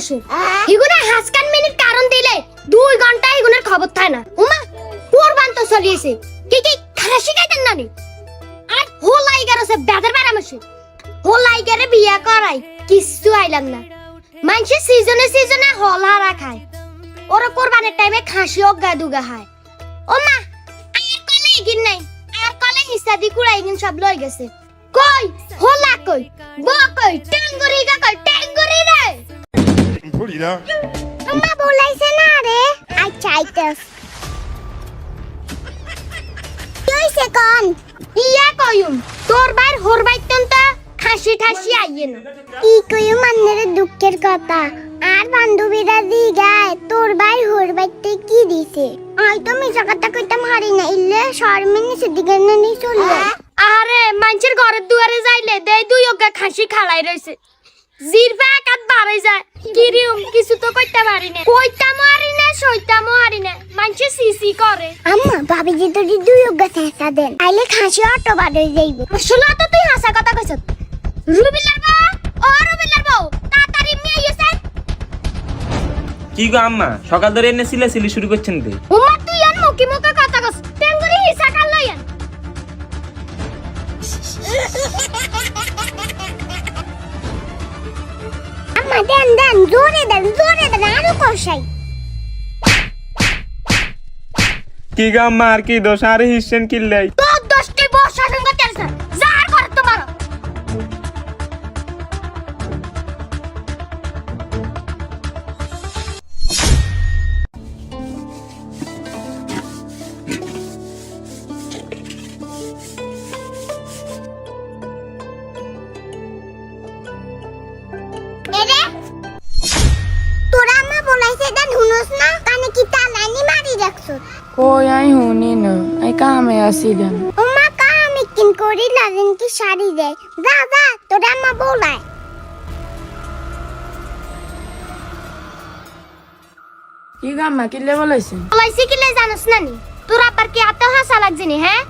বারামেছে ইগুনে হাসকান minute কারণ দিলে দুই ঘণ্টা ইগুনের খবর থাকে না। উমা কোরবান তো চলিয়েছে কি কি খাসি খাইতেন নানি? আর হোলাই গেছে বেদের বারামেছে হোলাই গেরে বিয়া করাই, কিচ্ছু আইলাম না। মানুষে সিজনে সিজনে হল হারা খায়। ওরা কোরবানের টাইমে খাসি অজ্ঞা দুগা খায় ও মা আর কলে ইগিন নাই। আর কলে হিসাদি কুড়া ইগিন সব লই গেছে। কই, হোলা কই, ব কই ট্যাঙ্গুরি গা কই mpulira mama bolaise na re acha aitas কইছে কোন ইয়া কইম তোর বার হোর বাইতন তো খাসি ঠাসি আইয়েন কি কইম মান্নের দুঃখের কথা আর বান্ধবীরা দি গায় তোর ভাই হোর বাইতে কি দিছে আই তো মিছা কথা কইতাম হারি না ইল্লে শর্মিন নিচে দিকে নি চলে আরে মানুষের ঘরের দুয়ারে যাইলে দেই দুই ওকে খাসি খালাই রইছে জিরফা একাত বাড়াই যায় কিরিম কিছু তো কইতে পারি না কইতাম হারি না সইতাম হারি না মানুষে সিসি করে। আম্মা ভাবি যে তোর দুই অজ্ঞা চেষ্টা দেন আইলে খাসি অটো বাড়ি যাইব। আসলে তো তুই হাসা কথা কইছ। রুবিলার বউ? ও রুবিলার বউ তাড়াতাড়ি মেয়ে এসে কি গো আম্মা সকাল ধরে এনে সিলে সিলি শুরু করছেন তে উম্মা তুই আর মুখে মুখে কথা কস টেঙ্গুরি হিসা কাল লইয়ান দেন দেন জোরে দেন জোরে দেন আরও কষাই। কি গো মার কি দোষ? আর হিসেন কিল্লাই। এরে তোরা বলাইছে দেন হুনস না কানে কি তালানি মারি রাখছো। কই আই শুনি না আই কামে আসিলাম ওমা কা আমি কিন করি লাগেন কি শাড়ি দেয় যা যা তোরা আম্মা বলায় কি গাম্মা কিলে বলাইছেন বলাইছি কি লাই জানোস নানি? তোর আব্বার কি হাসা লাগছে নি হ্যাঁ?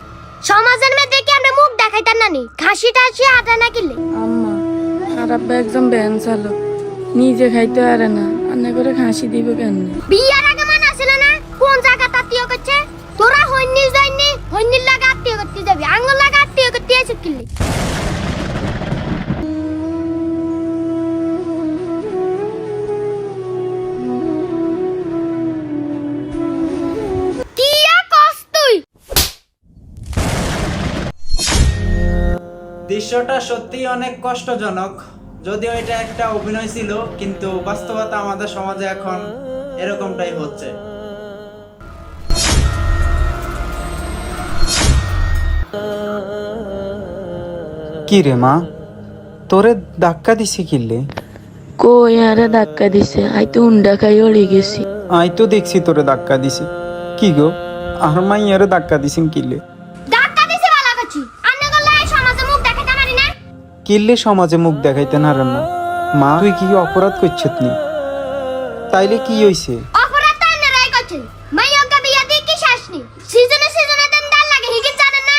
সমাজের মধ্যে কি আমরা মুখ দেখাইতাম নানি? খাসি টাসি আটা না কিলে? আম্মা আর আব্বা একদম ব্যান চালো নিজে খাইতে পারে না। রান্না করে খাসি দিব কেন বিয়ার আগে মনে আসলে না? কোন জায়গা তাতিও করছে? তোরা হইনি যাইনি হইনি লাগা আত্মীয় করতে যাবি। আঙ্গুল লাগা আত্মীয় করতে আছে কিলে? দৃশ্যটা সত্যিই অনেক কষ্টজনক। যদিও এটা একটা অভিনয় ছিল কিন্তু বাস্তবতা আমাদের সমাজে এখন এরকমটাই হচ্ছে। কি রে মা? তোরে ধাক্কা দিছে কিল্লে কই আরে ধাক্কা দিছে? আই তো উন্ডা খাই অলি গেছি। আই তো দেখছি তোরে ধাক্কা দিছে। কি গো? আর মাইয়ারে ধাক্কা দিছেন কিল্লে ডাক্তার দিছে ভালো করছি আন্না গল্লা এই সমাজে মুখ দেখাতে পারি না কিল্লে সমাজে মুখ দেখাইতে না। রে মা মা তুই কি অপরাধ করছত নি? তাইলে কি হইছে? অপরাধ তো আন্নারাই করছে। মাইয়কা বিয়া দিয়ে কি শাসনি সিজনে সিজনে দেন ডাল লাগে হিগিন জানেন না।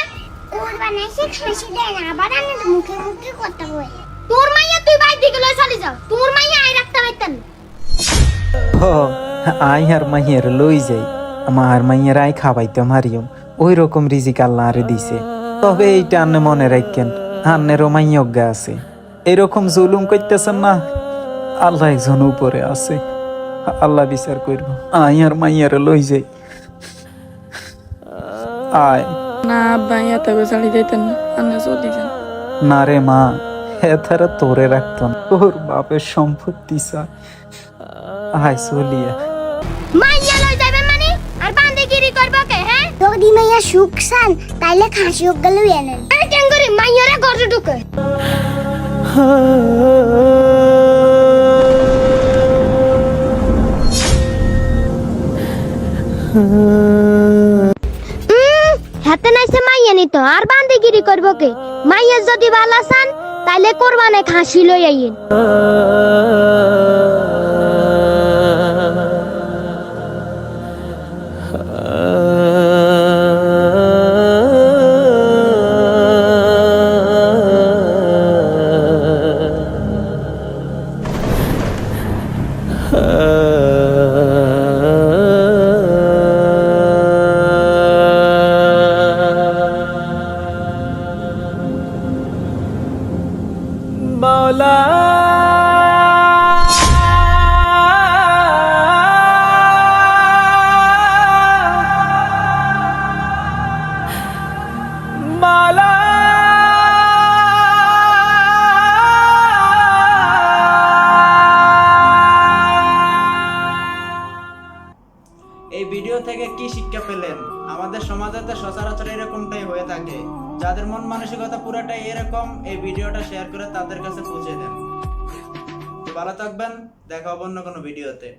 ওর বানাইছে খাসি দেন আবার আমি মুখে মুখে কথা কই তোর মাইয়া তুই বাইর দিকে লই চলে যাও তোর মাইয়া আই রাখতে পারতেন। হ আই আর মাইয়ার লই যাই। আমার মাইয়ার আই খাবাইতে মারিয়ম। ওই রকম রিজিক আল্লাহ আরে দিছে। তবে এইটা মনে রাখেন আন্নেরও মাইয়জ্ঞা আছে। এরকম জুলুম করতেছেন না? আল্লাহ একজন উপরে আছে। আল্লাহ বিচার করব। আই আর মাইয়ারে লই যাই। আয়। না আব্বা এত চালি যাইতেন না। আন্না চলি যান। না রে মা এথারা তোরে রাখতো না তোর বাপের সম্পত্তি চা। আয় চলিয়া। মাইয়া লই যাবেন যদি মাইয়া সুখ সান তাইলে খাসি হোক গেল এনেন আরে করি? মাইয়ারে ঘরে ঢুকে। হাতে নাইছে মাইয়া নিত, আর বান্দিগিরি করব কে? মাইয়া যদি ভালো চান তাইলে কোরবানে খাসি লই আইয়েন। আমাদের সমাজে তো সচরাচর এরকমটাই হয়ে থাকে। যাদের মন মানসিকতা পুরাটাই এরকম, এই ভিডিওটা শেয়ার করে তাদের কাছে পৌঁছে দেন। ভালো থাকবেন, দেখা হবে অন্য কোনো ভিডিওতে।